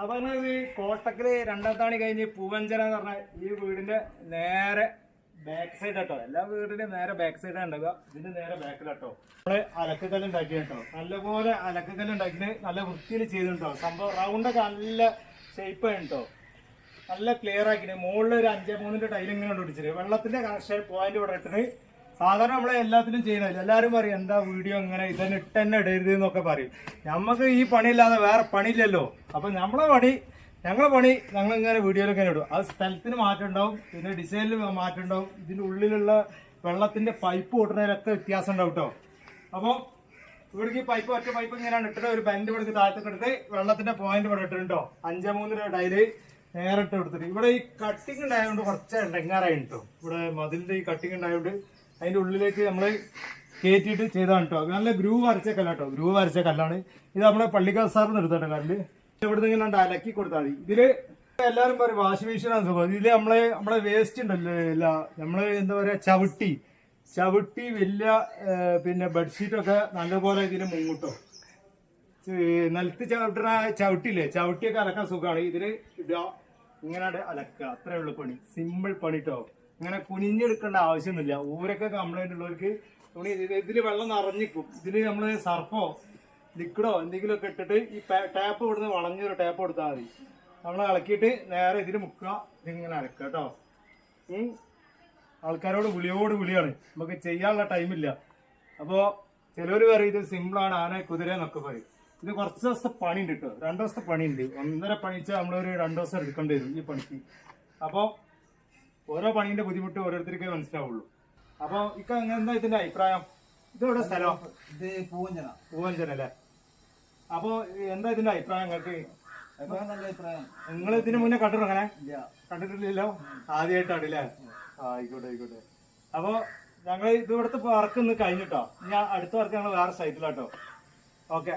അപ്പൊ ഈ കോട്ടക്കൽ രണ്ടാം താണി കഴിഞ്ഞ് പൂവഞ്ചന എന്ന് പറഞ്ഞ ഈ വീടിന്റെ നേരെ ബാക്ക് സൈഡ് കേട്ടോ എല്ലാ വീടിന്റെ നേരെ ബാക്ക് സൈഡാണ് ഉണ്ടാവുക. ഇതിന്റെ നേരെ ബാക്കിലാട്ടോ നമ്മൾ അലക്കക്കല്ല് ഉണ്ടാക്കി കേട്ടോ. നല്ലപോലെ അലക്കക്കല്ല് ഉണ്ടാക്കിയിട്ട് നല്ല വൃത്തിയിൽ ചെയ്തിട്ടോ സംഭവം റൗണ്ടൊക്കെ നല്ല ഷേപ്പ് കേട്ടോ. നല്ല ക്ലിയർ ആക്കിയിട്ട് മുകളിൽ ഒരു അഞ്ചേ മൂന്നിന്റെ ടൈലിങ്ങനെ കൊണ്ട് പിടിച്ചിട്ട് വെള്ളത്തിന്റെ കണക്ഷൻ പോയിന്റ് ഇവിടെ ഇട്ടിട്ട് സാധാരണ നമ്മളെ എല്ലാത്തിനും ചെയ്യുന്നില്ല എല്ലാവരും പറയും എന്താ വീഡിയോ ഇങ്ങനെ ഇതന്നെ ഇട്ടെന്നെ ഇടരുത് എന്നൊക്കെ പറയും. നമുക്ക് ഈ പണിയില്ലാതെ വേറെ പണിയില്ലല്ലോ. അപ്പൊ നമ്മളെ പണി ഞങ്ങളെ പണി ഞങ്ങൾ ഇങ്ങനെ ഇങ്ങനെ ഇടും. അത് സ്ഥലത്തിന് മാറ്റം ഉണ്ടാവും പിന്നെ ഡിസൈനിൽ മാറ്റം ഉണ്ടാവും ഇതിന്റെ ഉള്ളിലുള്ള വെള്ളത്തിന്റെ പൈപ്പ് ഓട്ടുന്നതിലൊക്കെ വ്യത്യാസം ഉണ്ടാവും കേട്ടോ അപ്പോൾ ഇവിടേക്ക് ഈ പൈപ്പ് ഒറ്റ പൈപ്പ് ഇങ്ങനെയാണ് ഇട്ടിട്ട് ഒരു ബെൻഡ് ഇവിടേക്ക് താഴത്തൊക്കെ എടുത്ത് വെള്ളത്തിന്റെ പോയിന്റ് ഇവിടെ ഇട്ടിട്ടുണ്ടോ അഞ്ചേ മൂന്നിന് ഡയൽ നേരിട്ട് കൊടുത്തിട്ട്. ഇവിടെ ഈ കട്ടിങ് ഉണ്ടായതുകൊണ്ട് കുറച്ച് ഇടങ്ങാറായി കേട്ടോ ഇവിടെ മതിലിന്റെ ഈ കട്ടിങ് ഉണ്ടായതുകൊണ്ട് അതിന്റെ ഉള്ളിലേക്ക് നമ്മൾ കയറ്റിയിട്ട് ചെയ്താണ് കേട്ടോ നല്ല ഗ്രൂവ് വരച്ച കല്ല കേട്ടോ വരച്ച കല്ലാണ് ഇത് നമ്മളെ പള്ളിക്കാർ സാറിന് എടുത്തോട്ടെ കല്ല് ഇവിടുന്ന് ഇങ്ങനെ ഉണ്ട് അലക്കി കൊടുത്താൽ മതി. ഇതിൽ എല്ലാവരും പറയും വാഷിംഗ് മെഷീനാണ് സുഖം ഇതിൽ നമ്മളെ നമ്മളെ വേസ്റ്റ് ഉണ്ടല്ലോ എല്ലാ നമ്മൾ എന്താ പറയാ ചവിട്ടി. ചവിട്ടി വലിയ പിന്നെ ബെഡ്ഷീറ്റ് ഒക്കെ നല്ലപോലെ ഇതിന് മുങ്ങിട്ടോ. നിലത്ത് ചവിട്ടണ ചവിട്ടില്ലേ ചവിട്ടിയൊക്കെ അലക്കാൻ സുഖമാണ്. ഇതിൽ ഇടുക ഇങ്ങനെ അലക്കുക. അത്രേ ഉള്ളു പണി. സിമ്പിൾ പണിട്ടോ ഇങ്ങനെ കുനിഞ്ഞെടുക്കേണ്ട ആവശ്യമൊന്നുമില്ല. ഊരൊക്കെ കംപ്ലൈന്റ് ഉള്ളവർക്ക് തുണി ഇതിൽ വെള്ളം നിറഞ്ഞിക്കും ഇതിൽ നമ്മൾ സർഫോ ലിക്വിഡോ എന്തെങ്കിലും ഒക്കെ ഇട്ടിട്ട് ഈ ടാപ്പ് ഇവിടുന്ന് വളഞ്ഞൊരു ടാപ്പ് കൊടുത്താൽ മതി. നമ്മൾ ഇളക്കിയിട്ട് നേരെ ഇതിൽ മുക്കുക. ഇതിങ്ങനെ അലക്കുക കേട്ടോ ആൾക്കാരോട് വിളിയോട് വിളിയാണ്. നമുക്ക് ചെയ്യാനുള്ള ടൈമില്ല അപ്പോൾ ചിലവര് പറയും ഇത് സിമ്പിളാണ് ആന കുതിര എന്നൊക്കെ പറയും. ഇത് കുറച്ച് ദിവസത്തെ പണി ഉണ്ട് കേട്ടോ രണ്ടു ദിവസത്തെ പണിയുണ്ട്. ഒന്നര പണിച്ചാൽ നമ്മളൊരു രണ്ടു ദിവസം എടുക്കേണ്ടി വരും ഈ പണിക്ക്. അപ്പോ ഓരോ പണീന്റെ ബുദ്ധിമുട്ട് ഓരോരുത്തർക്ക് മനസ്സിലാവുള്ളൂ. അപ്പൊ ഇക്ക എന്താ ഇതിന്റെ അഭിപ്രായം? ഇത് എവിടെ സ്ഥലം? ഇത് പൂവഞ്ചന. പൂവഞ്ചന അല്ലേ? അപ്പൊ എന്താ ഇതിന്റെ അഭിപ്രായം നിങ്ങൾക്ക് നിങ്ങൾ ഇതിന് മുന്നേ കണ്ടിട്ടുണ്ടോ അങ്ങനെ? ഇല്ല. കണ്ടിട്ടില്ലല്ലോ? ആദ്യമായിട്ടാണ് അല്ലേ ആയിക്കോട്ടെ ആയിക്കോട്ടെ. അപ്പൊ ഞങ്ങൾ ഇത് ഇവിടുത്തെ വർക്ക് ഇന്ന് കഴിഞ്ഞിട്ടോ? ഞാൻ അടുത്ത വർക്ക് ഞങ്ങൾ വേറെ സൈറ്റിലാട്ടോ ഓക്കെ.